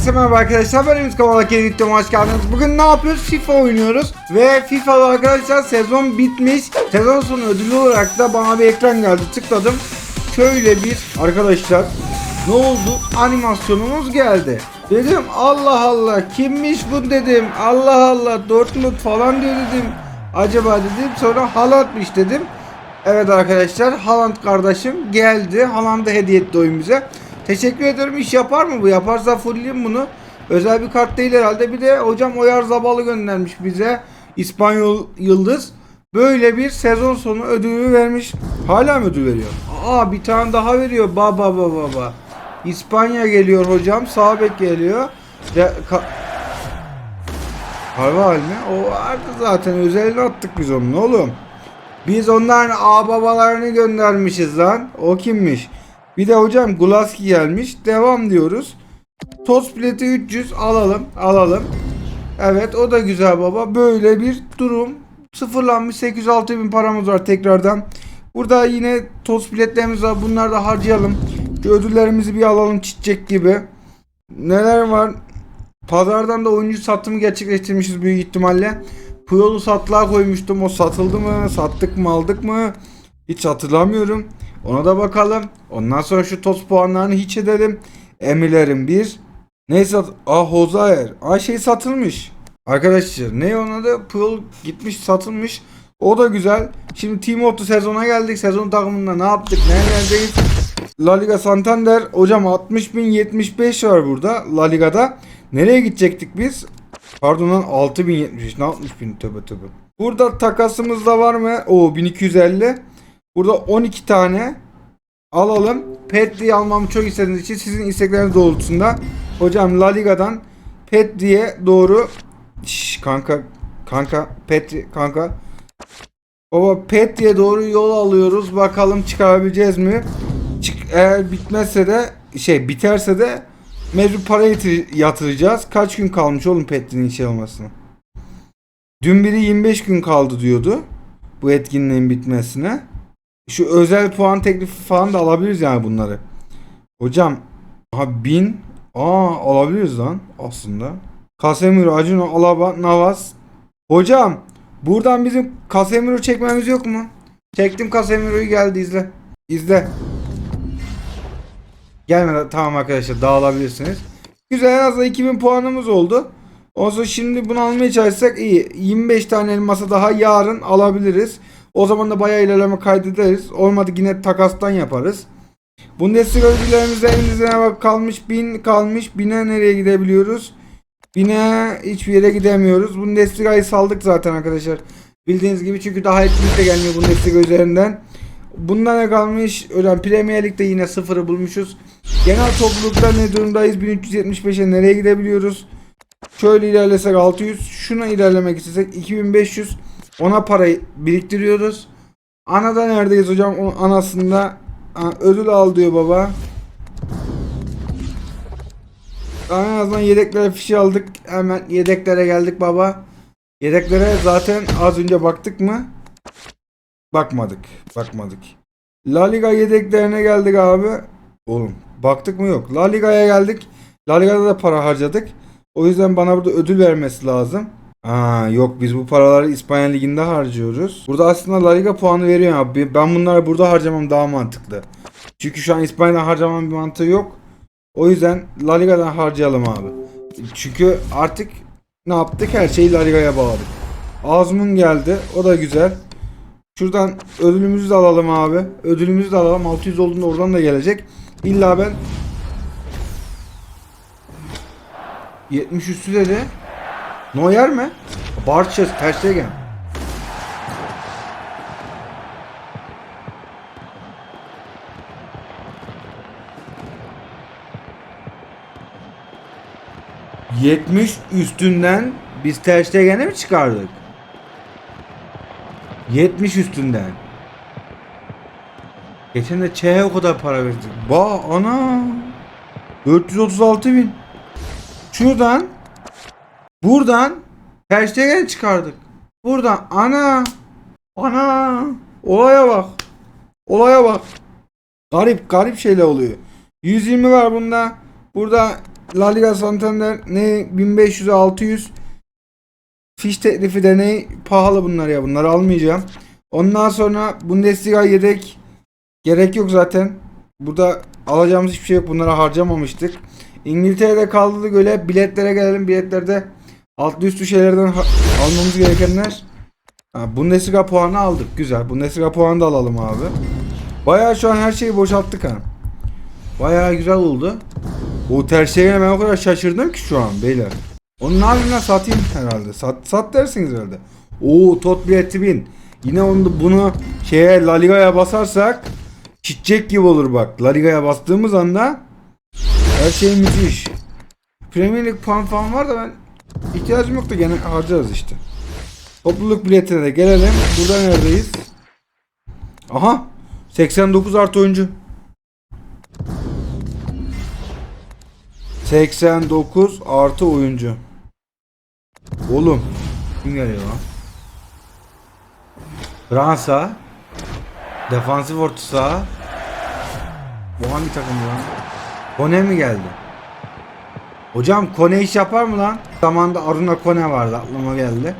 Herkese merhaba arkadaşlar ben Ümit Kavalak yeni videoma hoş geldiniz. Bugün ne yapıyoruz? FIFA oynuyoruz. Ve FIFA'da arkadaşlar sezon bitmiş. Sezon sonu ödülü olarak da bana bir ekran geldi. Tıkladım. Şöyle bir arkadaşlar ne oldu? Animasyonumuz geldi. Dedim Allah Allah kimmiş bu dedim. Allah Allah Dortmund falan diyor dedim. Acaba dedim sonra Haaland'mış dedim. Evet arkadaşlar Haaland kardeşim geldi. Haaland da hediye etti oyun bize. Teşekkür ederim. İş yapar mı bu? Yaparsa fullleyeyim bunu. Özel bir kart değil herhalde. Bir de hocam Oyar Zabalı göndermiş bize. İspanyol Yıldız. Böyle bir sezon sonu ödülü vermiş. Hala mı ödül veriyor? Aa bir tane daha veriyor. Baba baba baba. İspanya geliyor hocam. Sağ bek geliyor. Ya, ka- Carvajal mi? O vardı zaten. Özelini attık biz onun oğlum. Biz onların ağababalarını göndermişiz lan. O kimmiş? Bir de hocam Gulaski gelmiş. Devam diyoruz. Toz bileti 300 alalım. Alalım. Evet o da güzel baba. Böyle bir durum. Sıfırlanmış 806 bin paramız var tekrardan. Burada yine toz biletlerimiz var. Bunları da harcayalım. Ödüllerimizi bir alalım çiçek gibi. Neler var? Pazardan da oyuncu satımı gerçekleştirmişiz büyük ihtimalle. Puyol'u satlığa koymuştum. O satıldı mı? Sattık mı? Aldık mı? Hiç hatırlamıyorum. Ona da bakalım. Ondan sonra şu toz puanlarını hiç edelim. Emirlerin bir. Neyse. Ah Hozaer. Aa şey satılmış. Arkadaşlar ne onun adı? Puyol gitmiş satılmış. O da güzel. Şimdi Team Otto sezona geldik. Sezon takımında ne yaptık? Nerelerdeyiz? La Liga Santander. Hocam 60 bin 75 var burada. La Liga'da. Nereye gidecektik biz? Pardon lan 6075 ne 60 bin tövbe tövbe. Burada takasımız da var mı? O 1250. Burada 12 tane alalım. Petri almamı çok istediğiniz için sizin istekleriniz doğrultusunda hocam La Liga'dan Petri'ye doğru Şş, kanka kanka Petri kanka Baba Petri'ye doğru yol alıyoruz. Bakalım çıkarabileceğiz mi? Çık, eğer bitmezse de şey biterse de mecbur para yatır- yatıracağız. Kaç gün kalmış oğlum Petri'nin şey olmasına? Dün biri 25 gün kaldı diyordu. Bu etkinliğin bitmesine. Şu özel puan teklifi falan da alabiliriz yani bunları. Hocam ha 1000 Aa alabiliriz lan aslında. Casemiro, Acun, Alaba, Navas. Hocam buradan bizim Casemiro çekmemiz yok mu? Çektim Casemiro'yu geldi izle. İzle. Gelmedi tamam arkadaşlar dağılabilirsiniz. Güzel en azından 2000 puanımız oldu. Ondan sonra şimdi bunu almaya çalışsak iyi. 25 tane elmasa daha yarın alabiliriz. O zaman da bayağı ilerleme kaydederiz. Olmadı yine takastan yaparız. Bundesliga ödüllerimizde elimizde bak kalmış 1000 kalmış. 1000'e nereye gidebiliyoruz? 1000'e hiçbir yere gidemiyoruz. Bundesliga'yı saldık zaten arkadaşlar. Bildiğiniz gibi çünkü daha etkinlik de gelmiyor Bundesliga üzerinden. Bundan ne kalmış? Hocam Premier Lig'de yine sıfırı bulmuşuz. Genel toplulukta ne durumdayız? 1375'e nereye gidebiliyoruz? Şöyle ilerlesek 600. Şuna ilerlemek istesek 2500. Ona parayı biriktiriyoruz. Anada neredeyiz hocam? O anasında ödül al diyor baba. En azından yedeklere fişi aldık. Hemen yedeklere geldik baba. Yedeklere zaten az önce baktık mı? Bakmadık. Bakmadık. La Liga yedeklerine geldik abi. Oğlum baktık mı yok. La Liga'ya geldik. La Liga'da da para harcadık. O yüzden bana burada ödül vermesi lazım. Aa yok biz bu paraları İspanya Ligi'nde harcıyoruz. Burada aslında La Liga puanı veriyor abi. Ben bunları burada harcamam daha mantıklı. Çünkü şu an İspanya'da harcamam bir mantığı yok. O yüzden La Liga'dan harcayalım abi. Çünkü artık ne yaptık? Her şeyi La Liga'ya bağladık. Azmun geldi. O da güzel. Şuradan ödülümüzü de alalım abi. Ödülümüzü de alalım. 600 olduğunda oradan da gelecek. İlla ben 70 üstü dedi. Neuer mi? Barçes, Ter Stegen. ...70 üstünden biz Ter Stegen'e mi çıkardık? 70 üstünden. Geçen de Ç'ye o kadar para verdik. Ba ana. 436 bin. Şuradan. Buradan. Stegen çıkardık. Buradan. Ana. Ana. Olaya bak. Olaya bak. Garip garip şeyler oluyor. 120 var bunda. Burada La Liga Santander ne 1500'e 600 fiş teklifi de ne pahalı bunlar ya bunları almayacağım. Ondan sonra Bundesliga yedek gerek yok zaten. Burada alacağımız hiçbir şey yok. Bunlara harcamamıştık. İngiltere'de kaldığı göre biletlere gelelim. Biletlerde altlı üstü şeylerden almamız gerekenler. Ha, Bundesliga puanı aldık. Güzel. Bundesliga puanı da alalım abi. Bayağı şu an her şeyi boşalttık ha. Bayağı güzel oldu. O tercihine ben o kadar şaşırdım ki şu an beyler. Onun haline satayım herhalde. Sat, sat dersiniz herhalde. Oo tot bileti bin. Yine onu, bunu şeye La Liga'ya basarsak çitecek gibi olur bak. La Liga'ya bastığımız anda her şey müthiş. Premier Lig puan falan var da ben ihtiyacım yok da gene harcarız işte. Topluluk biletine de gelelim. Burada neredeyiz? Aha 89 artı oyuncu. 89 artı oyuncu. Oğlum. Kim geliyor lan? Fransa. Defansif orta saha. Bu hangi takım lan? Kone mi geldi? Hocam Kone iş yapar mı lan? Zamanında Aruna Kone vardı aklıma geldi.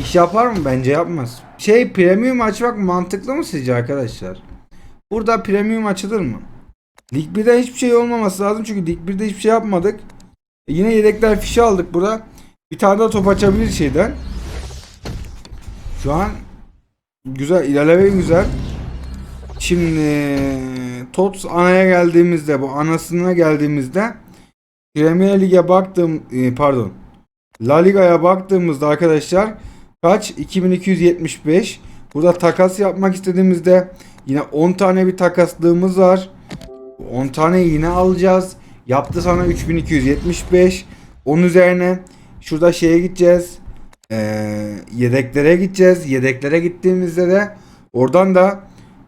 İş yapar mı? Bence yapmaz. Şey premium açmak mantıklı mı sizce arkadaşlar? Burada premium açılır mı? Lig 1'de hiçbir şey olmaması lazım çünkü Lig 1'de hiçbir şey yapmadık. E yine yedekler fişi aldık burada. Bir tane daha top açabilir şeyden. Şu an güzel ilerleme güzel. Şimdi Tots anaya geldiğimizde bu anasına geldiğimizde Premier Lig'e baktım e, pardon La Liga'ya baktığımızda arkadaşlar kaç? 2275 burada takas yapmak istediğimizde yine 10 tane bir takaslığımız var. 10 tane yine alacağız. Yaptı sana 3275 onun üzerine şurada şeye gideceğiz. Ee, yedeklere gideceğiz. Yedeklere gittiğimizde de oradan da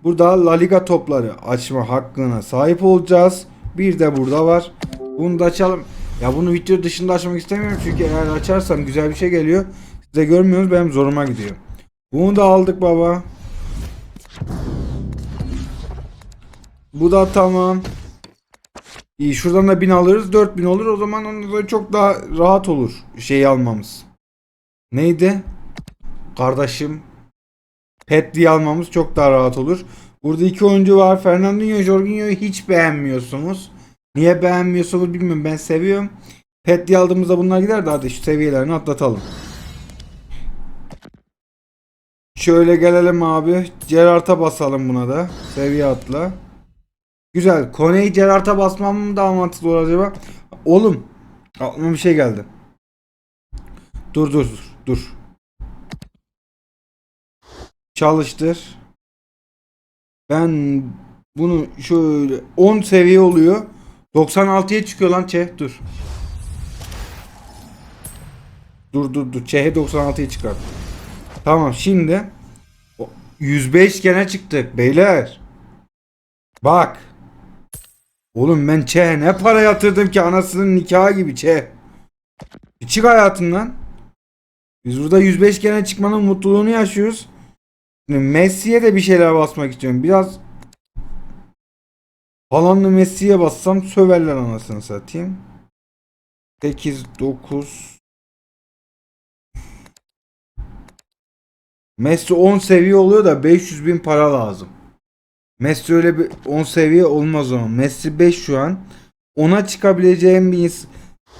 burada La Liga topları açma hakkına sahip olacağız. Bir de burada var. Bunu da açalım ya bunu video dışında açmak istemiyorum çünkü eğer açarsam güzel bir şey geliyor size görmüyoruz benim zoruma gidiyor bunu da aldık baba bu da tamam İyi şuradan da 1000 alırız 4000 olur o zaman ondan sonra çok daha rahat olur şeyi almamız. Neydi? Kardeşim Pet diye almamız çok daha rahat olur. Burada iki oyuncu var. Fernandinho, Jorginho'yu hiç beğenmiyorsunuz. Niye beğenmiyorsunuz bilmiyorum. Ben seviyorum. Pet diye aldığımızda bunlar gider de hadi şu seviyelerini atlatalım. Şöyle gelelim abi. Gerard'a basalım buna da. Seviye atla. Güzel. Kone'yi Gerard'a basmam mı daha mantıklı olur acaba? Oğlum. Aklıma bir şey geldi. Dur dur dur. Dur. Çalıştır. Ben bunu şöyle 10 seviye oluyor. 96'ya çıkıyor lan Çeh. Dur. Dur dur dur. Çeh'i 96'ya çıkart. Tamam şimdi o- 105 gene çıktık beyler. Bak. Oğlum ben Çeh'e ne para yatırdım ki anasının nikahı gibi Çeh. Çık hayatımdan. Biz burada 105 gene çıkmanın mutluluğunu yaşıyoruz. Messi'ye de bir şeyler basmak istiyorum. Biraz Haaland'ı Messi'ye bassam söverler anasını satayım. 8 9 Messi 10 seviye oluyor da 500 bin para lazım. Messi öyle bir 10 seviye olmaz o zaman. Messi 5 şu an. Ona çıkabileceğim bir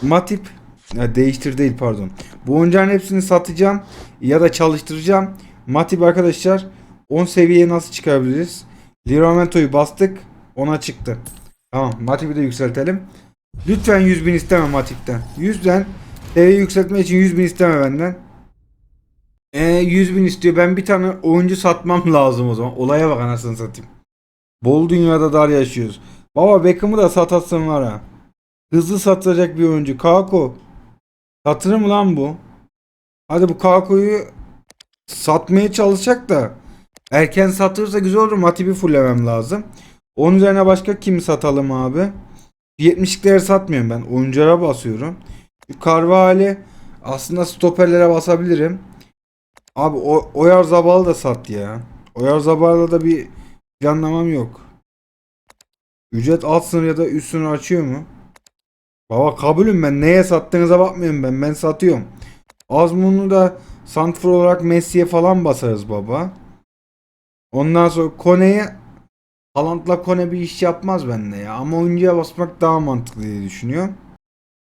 Matip ya değiştir değil pardon. Bu oyuncağın hepsini satacağım ya da çalıştıracağım. Matip arkadaşlar 10 seviyeye nasıl çıkabiliriz? Livramento'yu bastık. Ona çıktı. Tamam Matip'i de yükseltelim. Lütfen 100 bin isteme Matip'ten. 100'den seviye yükseltme için 100 bin isteme benden. E 100 bin istiyor. Ben bir tane oyuncu satmam lazım o zaman. Olaya bak anasını satayım. Bol dünyada dar yaşıyoruz. Baba Beckham'ı da satasın var ha. Hızlı satacak bir oyuncu. Kako. Satır mı lan bu? Hadi bu Kako'yu satmaya çalışacak da erken satırsa güzel olur. Matip'i fullemem lazım. Onun üzerine başka kimi satalım abi? 70'likleri satmıyorum ben. Oyunculara basıyorum. Şu Carvalho aslında stoperlere basabilirim. Abi o Oyar Zabal'ı da sat ya. Oyar Zabal'da da bir planlamam yok. Ücret alt sınır ya da üst sınır açıyor mu? Baba kabulüm ben. Neye sattığınıza bakmıyorum ben. Ben satıyorum. Azmun'u da santrfor olarak Messi'ye falan basarız baba. Ondan sonra Kone'ye Haaland'la Kone bir iş yapmaz bende ya. Ama oyuncuya basmak daha mantıklı diye düşünüyorum.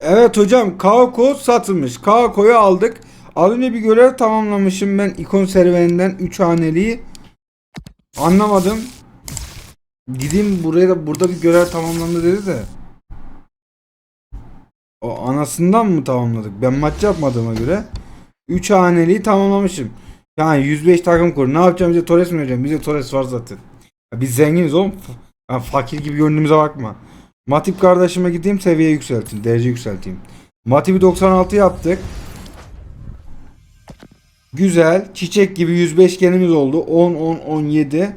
Evet hocam Kako satılmış. Kako'yu aldık. Az önce bir görev tamamlamışım ben ikon serüveninden 3 haneliği. Anlamadım. Gideyim buraya da burada bir görev tamamlandı dedi de. O anasından mı tamamladık? Ben maç yapmadığıma göre 3 haneliği tamamlamışım. Yani 105 takım kur. Ne yapacağım bize Torres mi vereceğim? Bize Torres var zaten. Biz zenginiz oğlum. F- ya fakir gibi göründüğümüze bakma. Matip kardeşime gideyim seviye yükselteyim. Derece yükselteyim. Matip'i 96 yaptık. Güzel. Çiçek gibi 105 genimiz oldu. 10 10 17.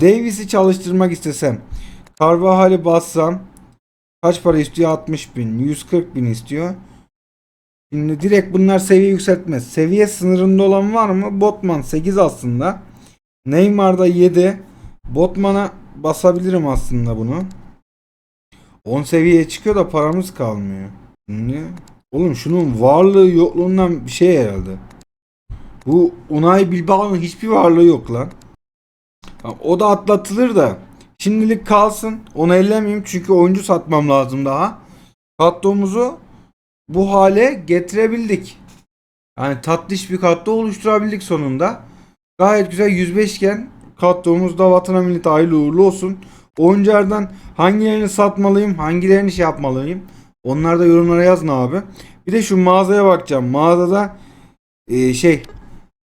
Davis'i çalıştırmak istesem. Carvajal'i bassam. Kaç para istiyor? 60 bin. 140 bin istiyor. Şimdi direkt bunlar seviye yükseltmez. Seviye sınırında olan var mı? Botman 8 aslında. Neymar'da 7. Botman'a basabilirim aslında bunu. 10 seviyeye çıkıyor da paramız kalmıyor. Şimdi oğlum şunun varlığı yokluğundan bir şey herhalde. Bu Unai Bilbao'nun hiçbir varlığı yok lan. O da atlatılır da. Şimdilik kalsın. Onu ellemeyeyim çünkü oyuncu satmam lazım daha. Kadromuzu bu hale getirebildik. Yani tatlış bir kadro oluşturabildik sonunda. Gayet güzel 105 iken kadromuzda vatana millete hayırlı uğurlu olsun. Oyunculardan hangilerini satmalıyım, hangilerini şey yapmalıyım. Onlar da yorumlara yazın abi. Bir de şu mağazaya bakacağım. Mağazada e, şey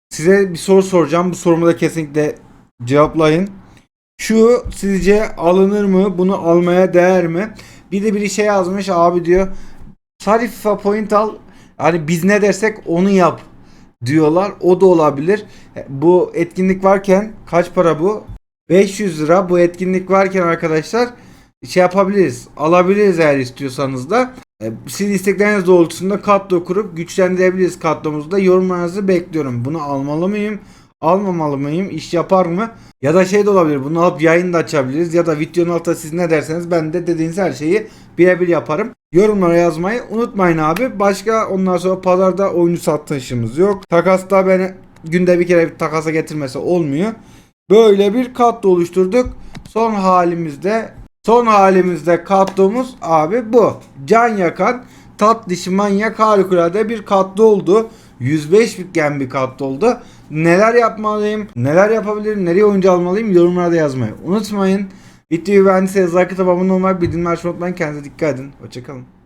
size bir soru soracağım. Bu sorumu da kesinlikle cevaplayın. Şu sizce alınır mı? Bunu almaya değer mi? Bir de biri şey yazmış abi diyor. Sadece FIFA point al. Hani biz ne dersek onu yap diyorlar. O da olabilir. Bu etkinlik varken kaç para bu? 500 lira. Bu etkinlik varken arkadaşlar şey yapabiliriz. Alabiliriz eğer istiyorsanız da. E, Siz istekleriniz doğrultusunda kadro kurup güçlendirebiliriz kadromuzda. Yorumlarınızı bekliyorum. Bunu almalı mıyım? Almamalı mıyım? İş yapar mı? Ya da şey de olabilir. Bunu alıp yayın da açabiliriz. Ya da videonun altında siz ne derseniz ben de dediğiniz her şeyi birebir yaparım. Yorumlara yazmayı unutmayın abi. Başka ondan sonra pazarda oyuncu satışımız yok. Takasta ben günde bir kere bir takasa getirmesi olmuyor. Böyle bir kadro oluşturduk. Son halimizde son halimizde kadromuz abi bu. Can yakan tatlış manyak harikulade bir kadro oldu. 105 gen bir kadro oldu. Neler yapmalıyım? Neler yapabilirim? Nereye oyuncu almalıyım? Yorumlarda yazmayı unutmayın. Like atıp abone olmayı bildirimleri açmayı unutmayın. Kendinize dikkat edin. Hoşçakalın.